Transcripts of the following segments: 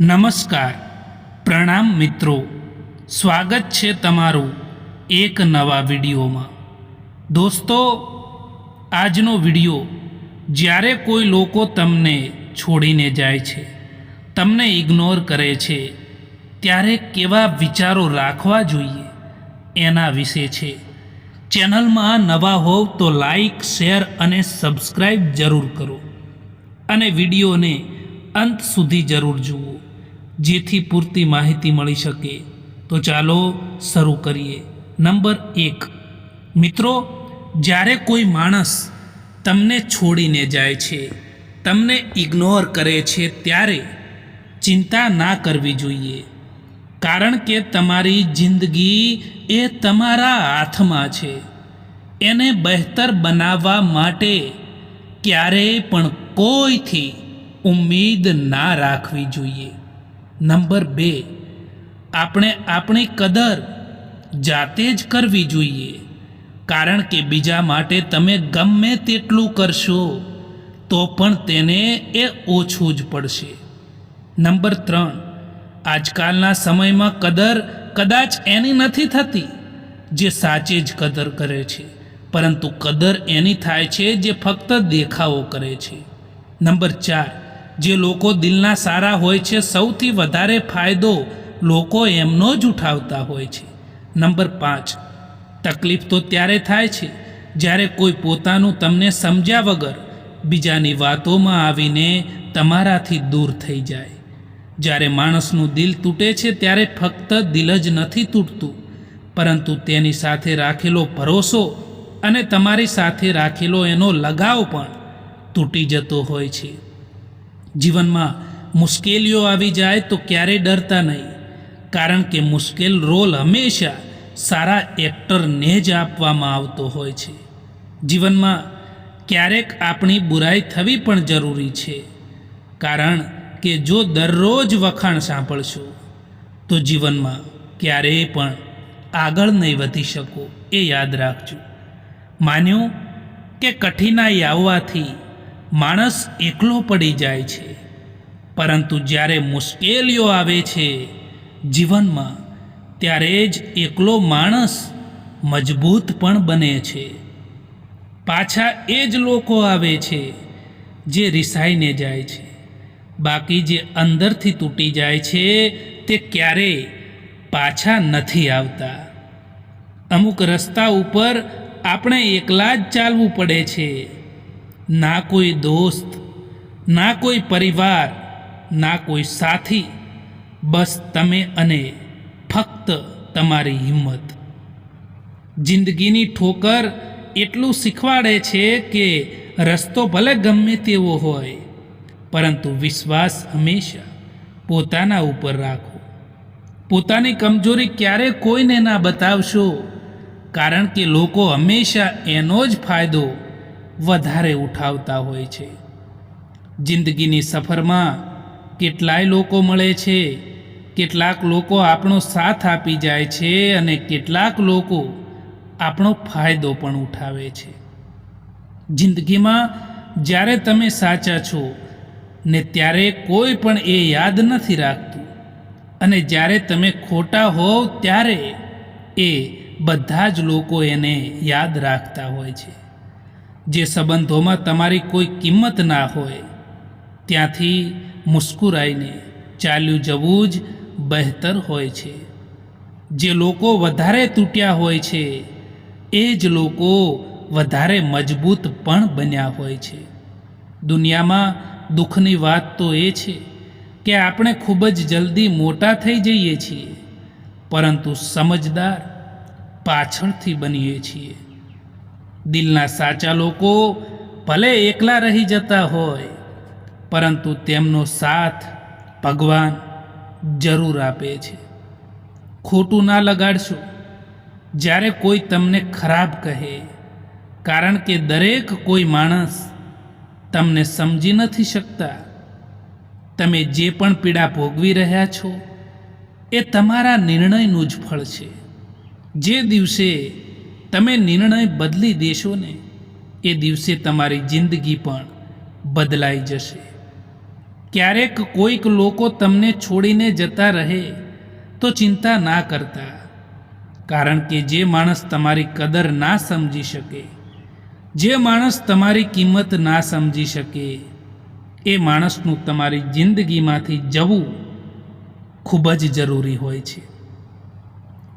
નમસ્કાર. પ્રણામ મિત્રો. સ્વાગત છે તમારું એક નવા વિડીયોમાં. દોસ્તો, આજનો વીડિયો જ્યારે કોઈ લોકો તમને છોડીને જાય છે, તમને ઇગ્નોર કરે છે, ત્યારે કેવા વિચારો રાખવા જોઈએ એના વિશે છે. ચેનલમાં નવા હોવ તો લાઈક, શેર અને સબસ્ક્રાઈબ જરૂર કરો અને વિડીયોને અંત સુધી જરૂર જુઓ. જેથી પૂરતી માહિતી મળી શકે. તો ચાલો શરૂ કરીએ. નંબર એક. મિત્રો, જ્યારે કોઈ માણસ તમને છોડીને જાય છે, તમને ઇગ્નોર કરે છે, ત્યારે ચિંતા ના કરવી જોઈએ. કારણ કે તમારી જિંદગી એ તમારા હાથમાં છે. એને બહેતર બનાવવા માટે ક્યારેય પણ કોઈથી ઉમ્મીદ ના રાખવી જોઈએ. નંબર બે. આપણે આપણી કદર જાતે જ કરવી જોઈએ. કારણ કે બીજા માટે તમે ગમે તેટલું કરશો, તો પણ તેને એ ઓછું જ પડશે. નંબર ત્રણ. આજકાલના સમયમાં કદર કદાચ એની નથી થતી, જે સાચે જ કદર કરે છે. પરંતુ કદર એની થાય છે જે ફક્ત દેખાવો કરે છે. નંબર ચાર. જે લોકો દિલના સારા હોય છે, સૌથી વધારે ફાયદો લોકો એમનો જ ઉઠાવતા હોય છે. નંબર પાંચ, તકલીફ તો ત્યારે થાય છે, જ્યારે કોઈ પોતાનું તમને સમજ્યા વગર બીજાની વાતોમાં આવીને તમારાથી દૂર થઈ જાય. જ્યારે માણસનું દિલ તૂટે છે, ત્યારે ફક્ત દિલ જ નથી તૂટતું, પરંતુ તેની સાથે રાખેલો ભરોસો અને તમારી સાથે રાખેલો એનો લગાવ પણ તૂટી જતો હોય છે. જીવનમાં મુશ્કેલીઓ આવી જાય તો ક્યારેય ડરતા નહીં. કારણ કે મુશ્કેલ રોલ હંમેશા સારા એક્ટરને જ આપવામાં આવતો હોય છે. જીવનમાં ક્યારેક આપણી બુરાઈ થવી પણ જરૂરી છે. કારણ કે જો દરરોજ વખાણ સાંભળશો, તો જીવનમાં ક્યારેય પણ આગળ નહીં વધી શકો એ યાદ રાખજો. માન્યું કે કઠિનાઈ આવવાથી માણસ એકલો પડી જાય છે. પરંતુ જ્યારે મુશ્કેલીઓ આવે છે જીવનમાં, ત્યારે જ એકલો માણસ મજબૂત પણ બને છે. પાછા એ જ લોકો આવે છે જે રિસાઈને જાય છે. બાકી જે અંદરથી તૂટી જાય છે, તે ક્યારેય પાછા નથી આવતા. અમુક રસ્તા ઉપર આપણે એકલા જ ચાલવું પડે છે. ના કોઈ દોસ્ત, ના કોઈ પરિવાર, ના કોઈ સાથી. બસ તમે અને ફક્ત તમારી હિંમત. જિંદગીની ઠોકર એટલું શીખવાડે છે કે રસ્તો ભલે ગમે તેવો હોય, પરંતુ વિશ્વાસ હંમેશા પોતાના ઉપર રાખો. પોતાની કમજોરી ક્યારે કોઈને ના બતાવશો, કારણ કે લોકો હંમેશા એનો જ ફાયદો વધારે ઉઠાવતા હોય છે. જિંદગીની સફરમાં કેટલાય લોકો મળે છે, કેટલાક લોકો આપણો સાથ આપી જાય છે અને કેટલાક લોકો આપણો ફાયદો પણ ઉઠાવે છે. જિંદગીમાં જ્યારે તમે સાચા છો ને ત્યારે કોઈ પણ એ યાદ નથી રાખતું અને જ્યારે તમે ખોટા હોવ ત્યારે એ બધા જ લોકો એને યાદ રાખતા હોય છે. જે સંબંધોમાં તમારી કોઈ કિંમત ના હોય, ત્યાંથી મુસ્કુરાઈને ચાલ્યું જવું જ બહેતર હોય છે. જે લોકો વધારે તૂટ્યા હોય છે, એ જ લોકો વધારે મજબૂત પણ બન્યા હોય છે. દુનિયામાં દુઃખની વાત તો એ છે કે આપણે ખૂબ જ જલ્દી મોટા થઈ જઈએ છીએ, પરંતુ સમજદાર પાછળથી બનીએ છીએ. દિલના સાચા લોકો ભલે એકલા રહી જતા હોય, પરંતુ તેમનો સાથ ભગવાન જરૂર આપે છે. ખોટું ના લગાડશો. જ્યારે કોઈ તમને ખરાબ કહે, કારણ કે દરેક કોઈ માણસ તમને સમજી નથી શકતા, તમે જે પણ પીડા ભોગવી રહ્યા છો, એ તમારા નિર્ણયનું જ ફળ છે. જે દિવસે તમે નિર્ણય બદલી દેશો ને, એ દિવસે તમારી જિંદગી પણ બદલાઈ જશે. ક્યારેક કોઈક લોકો તમને છોડીને જતા રહે તો ચિંતા ના કરતા, કારણ કે જે માણસ તમારી કદર ના સમજી શકે, જે માણસ તમારી કિંમત ના સમજી શકે, એ માણસનું તમારી જિંદગીમાંથી જવું ખૂબ જ જરૂરી હોય છે.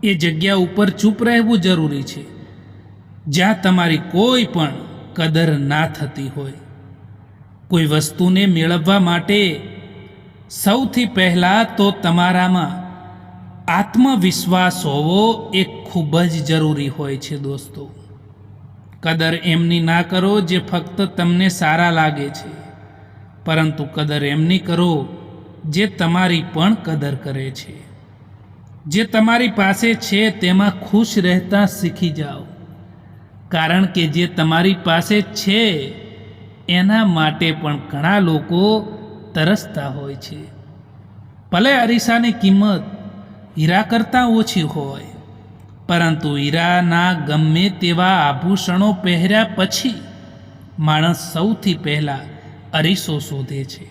એ જગ્યા ઉપર ચૂપ રહેવું જરૂરી છે. જ્યાં તમારી કોઈ પણ કદર ના થતી હોય. કોઈ વસ્તુને મેળવવા માટે સૌથી પહેલાં તો તમારામાં આત્મવિશ્વાસ હોવો એ ખૂબ જ જરૂરી હોય છે દોસ્તો. કદર એમની ના કરો જે ફક્ત તમને સારા લાગે છે. પરંતુ કદર એમની કરો જે તમારી પણ કદર કરે છે. જે તમારી પાસે છે તેમાં ખુશ રહેતા શીખી જાઓ. કારણ કે જે તમારી પાસે છે, એના માટે પણ ઘણા લોકો તરસતા હોય છે. ભલે અરીસાની કિંમત હીરા કરતાં ઓછી હોય, પરંતુ હીરાના ગમે તેવા આભૂષણો પહેર્યા પછી માણસ સૌથી પહેલાં અરીસો શોધે છે.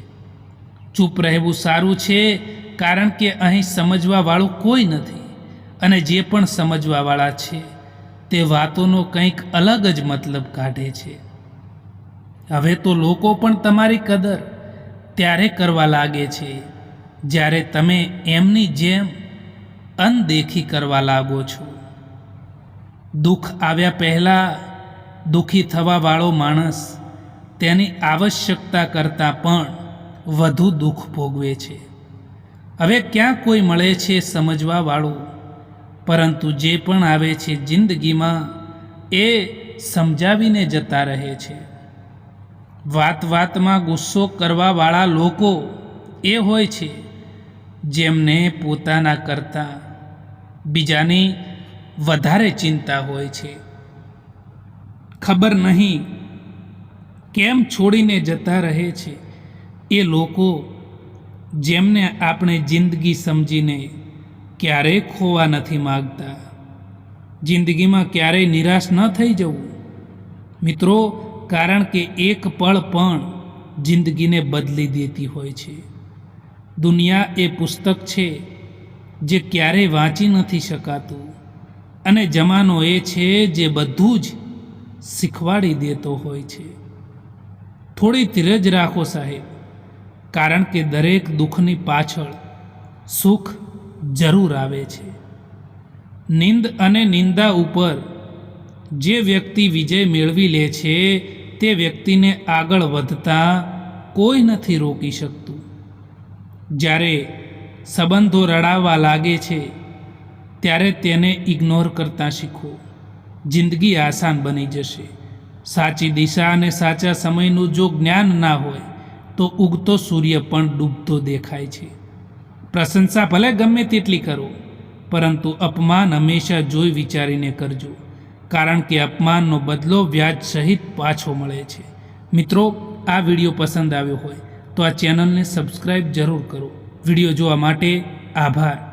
ચૂપ રહેવું સારું છે, કારણ કે અહીં સમજવાવાળું કોઈ નથી, અને જે પણ સમજવાવાળા છે તે વાતોનો કંઈક અલગ જ મતલબ કાઢે છે. હવે તો લોકો પણ તમારી કદર ત્યારે કરવા લાગે છે, જ્યારે તમે એમની જેમ અનદેખી કરવા લાગો છો. દુઃખ આવ્યા પહેલાં દુઃખી થવાવાળો માણસ તેની આવશ્યકતા કરતાં પણ વધુ દુઃખ ભોગવે છે. હવે ક્યાં કોઈ મળે છે સમજવાવાળું પરંતુ જે પણ આવે છે જિંદગીમાં, એ સમજાવીને જતા રહે છે. વાત વાતમાં ગુસ્સો કરવાવાળા લોકો એ હોય છે જેમને પોતાના કરતાં બીજાની વધારે ચિંતા હોય છે. ખબર નહીં કેમ છોડીને જતા રહે છે એ લોકો જેમને આપણે જિંદગી સમજીને ક્યારેય ખોવા નથી માગતા. જિંદગીમાં ક્યારેય નિરાશ ન થઈ જવું. મિત્રો, કારણ કે એક પળ પણ જિંદગીને બદલી દેતી હોય છે. દુનિયા એ પુસ્તક છે જે ક્યારેય વાંચી નથી શકાતું. અને જમાનો એ છે જે બધું જ શીખવાડી દેતો હોય છે. થોડી ધીરજ રાખો સાહેબ, કારણ કે દરેક દુઃખની પાછળ સુખ જરૂર આવે છે. નિંદ અને નિંદા ઉપર જે વ્યક્તિ વિજય મેળવી લે છે, તે વ્યક્તિને આગળ વધતા કોઈ નથી રોકી શકતું. જ્યારે સંબંધો રડાવવા લાગે છે, ત્યારે તેને ઇગ્નોર કરતા શીખો. જિંદગી આસાન બની જશે. સાચી દિશા અને સાચા સમયનું જો જ્ઞાન ના હોય, તો ઉગતો સૂર્ય પણ ડૂબતો દેખાય છે. પ્રશંસા ભલે ગમે તેટલી કરો, પરંતુ અપમાન હંમેશા જોઈ વિચારીને કરજો, કારણ કે અપમાનનો બદલો વ્યાજ સહિત પાછો મળે છે. મિત્રો, આ વીડિયો પસંદ આવ્યો હોય તો આ ચેનલને સબસ્ક્રાઈબ જરૂર કરો. વીડિયો જોવા માટે આભાર.